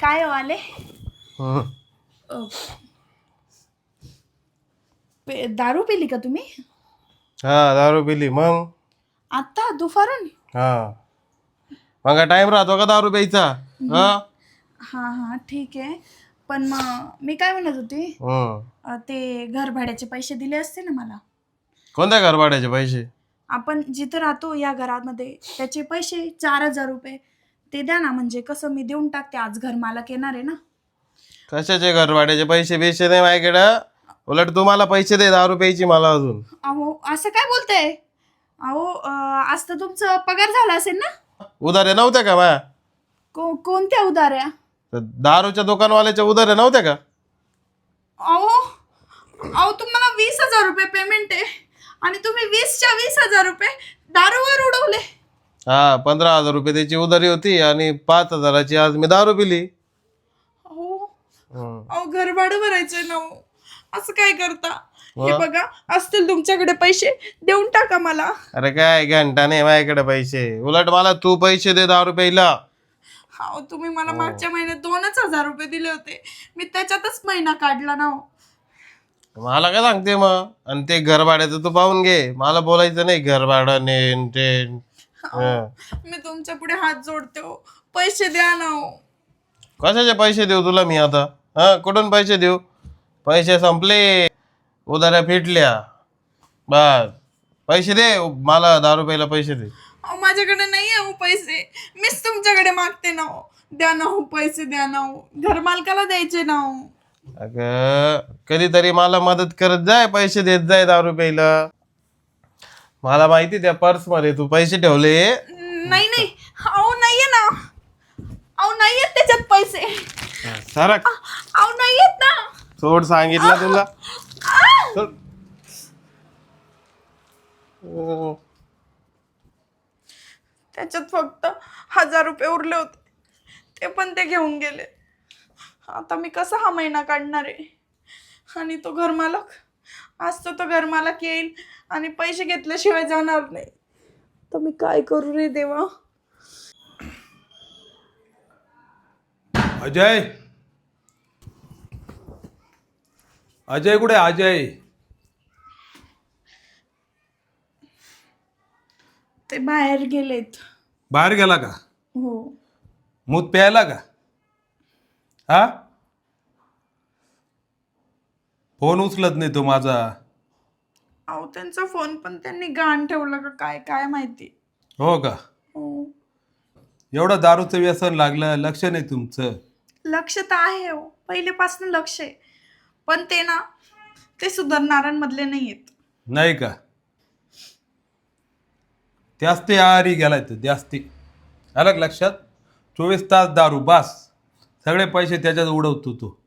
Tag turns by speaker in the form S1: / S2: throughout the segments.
S1: काय हो आले?
S2: हं.
S1: अ, पे- दारू पिली का तुम्ही?
S2: हा दारू पिली. मग?
S1: आत्ता दुपारून?
S2: हा. मग टाइम राहतो का दारू प्यायचा? हा.
S1: हां? हां ठीक आहे. पण मग मी काय म्हणत होती?
S2: हं.
S1: अ, ते घर भाड्याचे पैसे दिले असते ना मला.
S2: कोणत्या घर भाड्याचे पैसे?
S1: आपण जिथं राहतो या घरामध्ये त्याचे पैसे चार हजार रुपये ते द्या ना म्हणजे कसं मी देऊन टाकते आज घर मालक येणार आहे ना.
S2: कशाचे घर भाड्याचे पैसे बिशे नाही माझ्याकडं? उलट तुम्हाला पैसे दे दारू प्यायची मला अजून.
S1: अहो असं काय बोलताय? अहो अ, आज तर तुमचं पगार झाला असेल ना?
S2: उधारे नव्हत्या का माया
S1: को कोणत्या उधाऱ्या?
S2: तर दारूच्या दुकानवाल्याच्या उधारे नव्हत्या का?
S1: अहो अहो तुम्हाला वीस हजार रुपये पेमेंट आहे. आणि तुम्ही वीसच्या वीस हजार रुपये दारूवर उडवले.
S2: हा पंधरा हजार रुपये त्याची उधारी होती आणि पाच हजाराची आज मी दारू पिली.
S1: अहो
S2: हं.
S1: अहो घर भाडं भरायचंय ना हो. असं काय करता? हे बघा असतील तुमच्याकडे पैसे देऊन टाका मला.
S2: अरे काय घंटा नाही माझ्याकडे पैसे. उलट मला तू पैसे दे दारू प्यायला.
S1: अहो तुम्ही मला मागच्या महिन्यात दोनच हजार रुपये दिले होते. मी त्याच्यातच महिना काढला ना हो.
S2: मला काय सांगते मग? आणि ते घर भाड्याचं तू पाहून घे. मला बोलायचं नाही घर भाडं नेन टेन हं.
S1: मी तुमच्यापुढे हात जोडते हो. पैसे द्या ना हो.
S2: कशाचे पैसे देऊ तुला मी आता? हा कुठून पैसे देऊ? पैसे संपले. उधाऱ्या फिटल्या. बस. पैसे दे मला दारू प्यायला पैसे दे.
S1: अहो माझ्याकडे नाही आहे हो पैसे. मीच तुमच्याकडे मागते ना हो. द्या ना हो पैसे द्या ना हो. घर मालकाला द्यायचे ना हो.
S2: अगं कधीतरी मला मदत करत जाय पैसे देत जाय दारू प्यायला मला माहिती त्या पर्समध्ये तू पैसे ठेवले.
S1: नाही नाही. अहो नाहीये ना. अहो नाहीयेत त्याच्यात पैसे.
S2: सरक.
S1: अहो नाहीयेत ना.
S2: सोड सांगितलं तुला. सोड. अं,
S1: त्याच्यात फक्त हजार रुपये उरले होते. ते पण ते घेऊन गेले. आता मी कसा हा महिना काढणार आहे? आणि तो घरमालक? आज तर तो घरमालक येईल. आणि पैसे घेतल्याशिवाय जाणार नाही. तर मी काय करू रे देवा?
S3: अजय! अजय कुठे? अजय!
S1: ते बाहेर गेलेत.
S3: बाहेर गेला का?
S1: हो.
S3: मूत प्यायला का? हा? फोन उचलत नाही तो माझा.
S1: अहो त्यांचा फोन पण त्यांनी गाण ठेवला का काय काय माहिती?
S3: हो का?
S1: हो.
S3: एवढं दारूचं व्यसन लागलं लक्ष नाही तुमचं.
S1: लक्ष तर आहे हो पहिलेपासून लक्ष आहे. पण ते ना ते सुधारणाऱ्यांमधले नाही आहेत
S3: नाही का? त्याच ते आरी गेलाय तो जास्ती. आलं का लक्षात? चोवीस तास दारू बास. सगळे पैसे त्याच्यात उडवतो तो.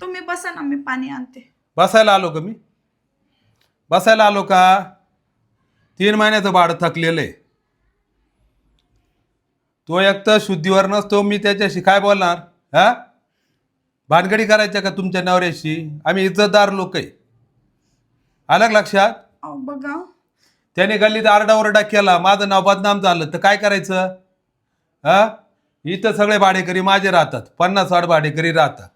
S1: तुम्ही बसा ना मी पाणी आणते.
S3: बसायला आलो का मी? बसायला आलो का? तीन महिन्याचं भाडं थकलेलं आहे. तो एक तर शुद्धीवर नसतो मी त्याच्याशी काय बोलणार? हा? भानगडी करायच्या का तुमच्या नवऱ्याशी? आम्ही इज्जतदार लोक आहे. आलं लक्षात?
S1: बघा.
S3: त्याने गल्लीत आरडाओरडा केला. माझं नाव बदनाम झालं. तर काय करायचं? हा? इथं सगळे भाडेकरी माझे राहतात. पन्नास साठ भाडेकरी राहतात.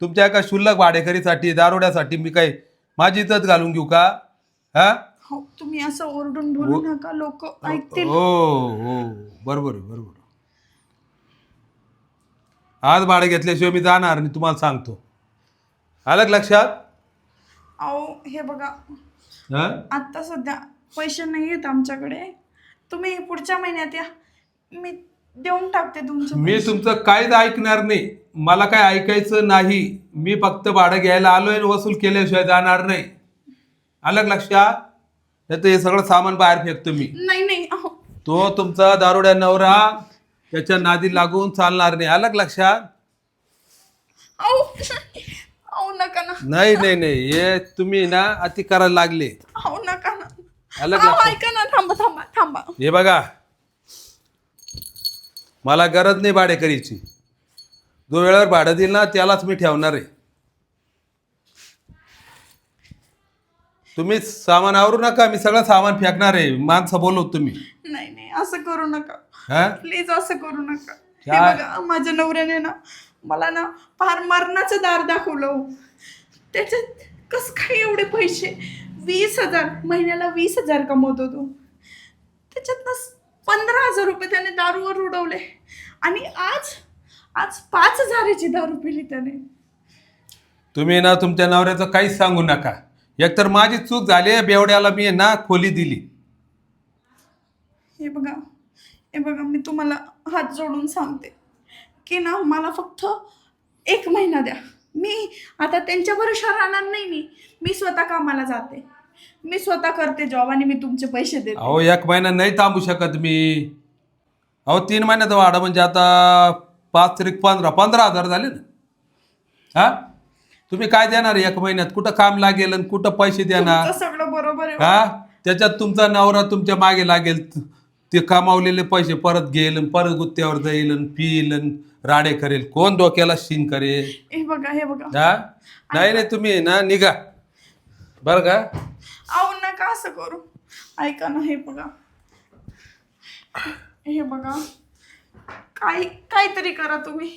S3: तुमच्या एका क्षुल्लक भाडेकरीसाठी दारोड्यासाठी मी काय माझी इज्जत घालून घेऊ का? हा?
S1: हो तुम्ही असं ओरडून बोलू नका लोक ऐकतील.
S3: हो हो बरोबर आहे बरोबर आज भाडे घेतल्याशिवाय मी जाणार नाही तुम्हाला सांगतो. आलं का लक्षात?
S1: अहो हे बघा.
S3: हा?
S1: आता सध्या पैसे नाही आहेत आमच्याकडे. तुम्ही पुढच्या महिन्यात या. मी देऊन टाकते तुमचे
S3: मी तुमचं काहीच ऐकणार नाही. मला काय ऐकायचं नाही. मी फक्त भाडं घ्यायला आलोय आणि वसूल केल्याशिवाय जाणार नाही. का लक्षात नाही तर हे सगळं सामान बाहेर फेकतो मी.
S1: नाही नाही अहो.
S3: तो तुमचा दारुड्या नवरा त्याच्या नादी लागून चालणार नाही. का लक्षात
S1: अहो अहो नका ना.
S3: नाही नाही नाही. हे तुम्ही ना अति करायला लागले.
S1: अहो नका ना.
S3: आलं का
S1: अहो
S3: लक्षात
S1: ऐका ना थांबा थांबा थांबा.
S3: हे बघा. मला गरज नाही भाडेकरीची. जो वेळेवर भाडं देईल ना त्यालाच मी ठेवणार आहे. तुम्ही सामान आवरू नका मी सगळं सामान फेकणार आहे. माणसं बोलवत तुम्ही.
S1: नाही नाही असं करू नका.
S3: हा?
S1: प्लीज असं करू नका. हे
S3: काय?
S1: बघा माझ्या नवऱ्याने ना मला ना फार मरणाचं दार दाखवलं हो. त्याच्यात कस काय एवढे पैसे? वीस हजार महिन्याला वीस हजार कमवतो तो त्याच्यात ना पंधरा हजार रुपये त्याने दारूवर उडवले. आणि आज आज पाच हजाराची दारू पिली त्याने.
S3: तुम्ही ना तुमच्या नवऱ्याचं काहीच सांगू नका. एकतर माझी चूक झाली बेवड्याला मी ना खोली दिली.
S1: हे बघा हे बघा मी तुम्हाला हात जोडून सांगते. की ना मला फक्त एक महिना द्या. मी आता त्यांच्या भरोशावर राहणार नाही मी. मी स्वतः कामाला जाते. मी स्वतः करते जॉब आणि मी तुमचे पैसे देते.
S3: अहो एक महिना नाही थांबू शकत मी. अहो तीन महिन्याचा वाढा म्हणजे आता पाच तरी पंधरा पंधरा हजार झाले ना. हा? तुम्ही काय देणार एक महिन्यात? कुठं काम लागेल आणि कुठं पैसे देणार?
S1: तुमचं सगळं बरोबर आहे.
S3: हा? त्याच्यात तुमचा नवरा तुमच्या मागे लागेल. ते कमावलेले पैसे परत घेईल आणि परत गुत्त्यावर जाईल आणि पिईल आणि राडे करेल. कोण डोक्याला शिन करेल?
S1: हे बघा हे बघा.
S3: हा? नाही नाही तुम्ही ना निघा. बरं का?
S1: अहो नका असं करू. ऐका ना हे बघा. हे बघा. काय काहीतरी करा तुम्ही.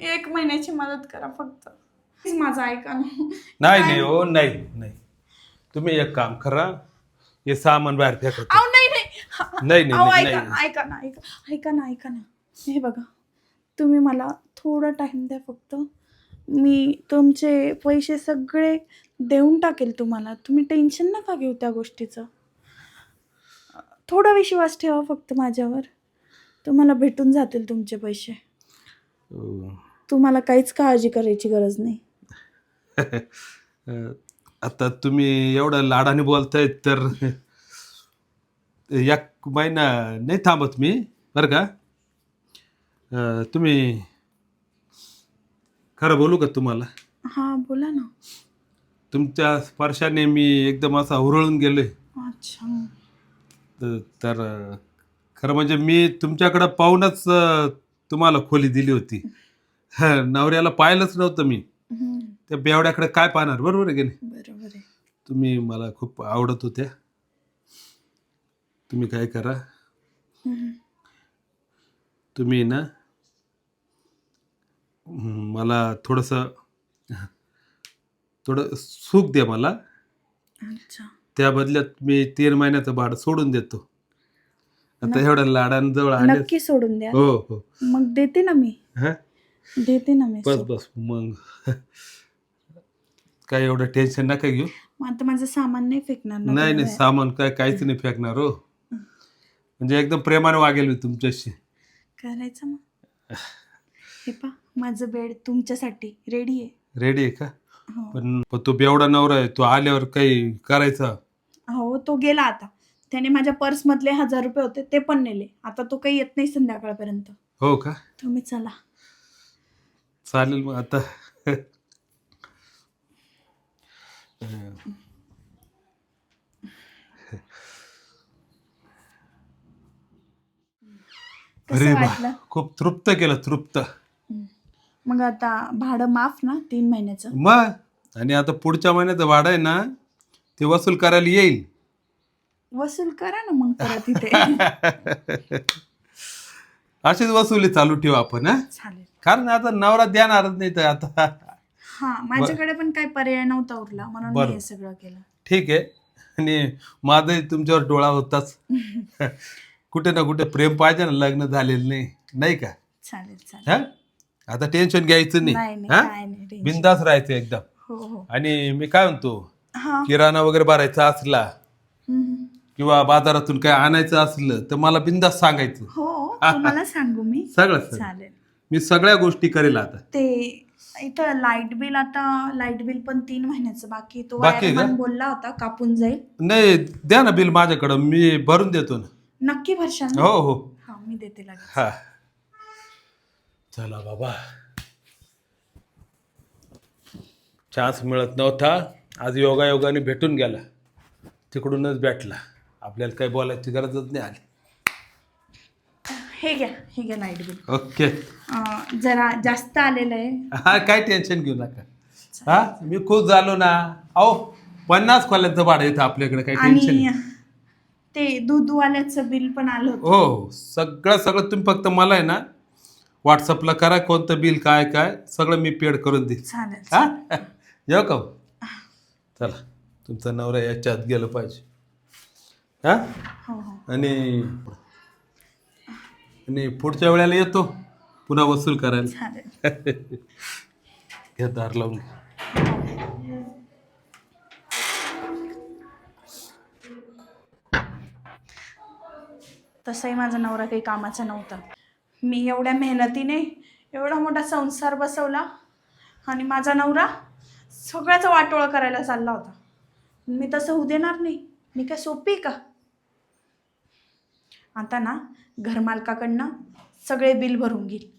S1: एक महिन्याची मदत करा फक्त. Please माझं ऐका ना
S3: नाही नाही हो नाही नाही. तुम्ही एक काम करा हे सामान बाहेर फेका
S1: अहो नाही नाही. हा-
S3: नाही, नाही,
S1: अहो,
S3: नाही,
S1: ऐका
S3: नाही.
S1: ना ऐका ना ऐका ऐका ना ऐका ना. हे बघा तुम्ही मला थोडा टाइम द्या फक्त. मी तुमचे पैसे सगळे देऊन टाकेल तुम्हाला. तुम्ही टेन्शन नका घेऊ त्या गोष्टीचं. थोडा विश्वास ठेवा फक्त माझ्यावर. तुम्हाला भेटून जातील तुमचे पैसे. तुम्हाला काहीच काळजी करायची गरज नाही.
S3: आता तुम्ही एवढं लाडाने बोलताय तर एक महिना नाही थांबत मी बरं का? अं, तुम्ही खरं बोलू का तुम्हाला?
S1: हां बोला ना.
S3: तुमच्या स्पर्शाने मी एकदम असा हुरळून गेलोय
S1: अच्छा.
S3: तर तर, अं, खरं म्हणजे मी तुमच्याकडं पाहूनच अं, तुम्हाला खोली दिली होती. हं, नवऱ्याला पाहिलंच नव्हतं मी.
S1: हम्म,
S3: त्या बेवड्याकडे काय पाहणार? बरोबर आहे की नाही?
S1: बरोबर आहे.
S3: तुम्ही मला खूप आवडत होत्या. तुम्ही काय करा?
S1: हम्म.
S3: तुम्ही ना मला थोडंसं थोडं सुख द्या मला.
S1: अच्छा.
S3: त्या बदल्यात मी तीन महिन्याचं भाडं सोडून देतो. आता एवढ्या लाडांजवळ आले
S1: नक्की सोडून द्या.
S3: हो हो.
S1: मग देते ना मी.
S3: हा?
S1: देते ना मी
S3: बस. बस मग. काय एवढं टेन्शन नका घेऊ.
S1: मग आता माझं सामान नाही फेकणार ना
S3: नाही नाही? सामान काय काहीच नाही फेकणार हो. म्हणजे एकदम प्रेमाने वागेल मी तुमच्याशी.
S1: करायचं मग. हे पा माझं बेड तुमच्यासाठी रेडी आहे.
S3: रेडी आहे का?
S1: हो.
S3: पण पण तो बेवडा नवरा आहे तो आल्यावर काही करायचा?
S1: हो तो गेला आता. त्याने माझ्या पर्स मधले हजार रुपये होते ते पण नेले. आता तो काही येत नाही संध्याकाळपर्यंत.
S3: हो का?
S1: तुम्ही चला.
S3: चालेल मग आता. अरे
S1: वाटलं?
S3: खूप तृप्त केलं तृप्त.
S1: मग आता भाडं माफ ना तीन महिन्याचं.
S3: मग? आणि आता पुढच्या महिन्याचं भाडं आहे ना ते वसूल करायला येईल.
S1: वसूल करा ना मग परत इथे.
S3: अशीच वसुली चालू ठेवू आपण हा?
S1: चालेल.
S3: कारण आता नवरा देणारच नाही तर आता.
S1: हा माझ्याकडे पण काही पर्याय नव्हता उरला म्हणून मी
S3: बरं.
S1: हे सगळं केलं.
S3: ठीक आहे. आणि माझाही तुमच्यावर डोळा होताच. कुठे ना कुठे प्रेम पाहिजे ना लग्न झालेलं नाही. नाही का?
S1: चालेल चालेल.
S3: हा? आता टेन्शन घ्यायचं
S1: नाही.
S3: नाही
S1: नाही
S3: हा?
S1: काय नाही tension.
S3: बिंदास राहायचं एकदम.
S1: हो हो.
S3: आणि मी काय म्हणतो
S1: हा.
S3: किराणा वगैरे भरायचा असला
S1: हम्म.
S3: किंवा बाजारातून काय आणायचं असलं तर मला बिंदास सांगायचं.
S1: हो तुम्हाला सांगू मी.
S3: सगळं सगळं.
S1: चालेल.
S3: मी सगळ्या गोष्टी करेल आता.
S1: ते इथं लाइट बिल आता लाइट बिल पण तीन महिन्याचं बाकी तो
S3: बाकी आहे का?
S1: वायरमन बोलला होता कापून जाईल.
S3: नाही द्या ना बिल माझ्याकडं मी भरून देतो ना.
S1: नक्की भरशाल?
S3: हो हो.
S1: हा मी देते लागेल
S3: हा. चला बाबा. चान्स मिळत नव्हता. आज योगा योगाने भेटून गेला. तिकडूनच भेटला. आपल्याला काही बोलायची गरजच नाही आली.
S1: हे घ्या हे घ्या लाइट बिल
S3: ओके.
S1: अं, जरा जास्त आलेलं आहे.
S3: हा काय टेन्शन घेऊ नका. हा मी खुश झालो ना. अहो पन्नास खोल्यांचं भाडं येतं आपल्याकडे काही टेन्शन
S1: आणि
S3: नाही.
S1: ते दूधवाल्याचं बिल पण आलं होतं.
S3: हो हो. सगळं सगळं तुम्ही फक्त मला आहे ना व्हॉट्सअपला करा कोणतं बिल काय काय सगळं मी पेड करून देईल
S1: चालेल
S3: हा? येऊ का चला तुमचा नवरा याच्या आत गेलं पाहिजे. हा?
S1: हो हो.
S3: आणि आणि पुढच्या वेळेला येतो. पुन्हा वसूल करायला.
S1: चालेल.
S3: घ्या दार लावून.
S1: तसंही माझा नवरा काही कामाचा नव्हता. मी एवढ्या मेहनतीने एवढा मोठा संसार बसवला आणि माझा नवरा सगळ्याचा वाटोळा करायला चालला होता. मी तसं होऊ देणार नाही. मी काय सोपी आहे का? आता ना घरमालकाकडनं सगळे बिल भरून घेईल.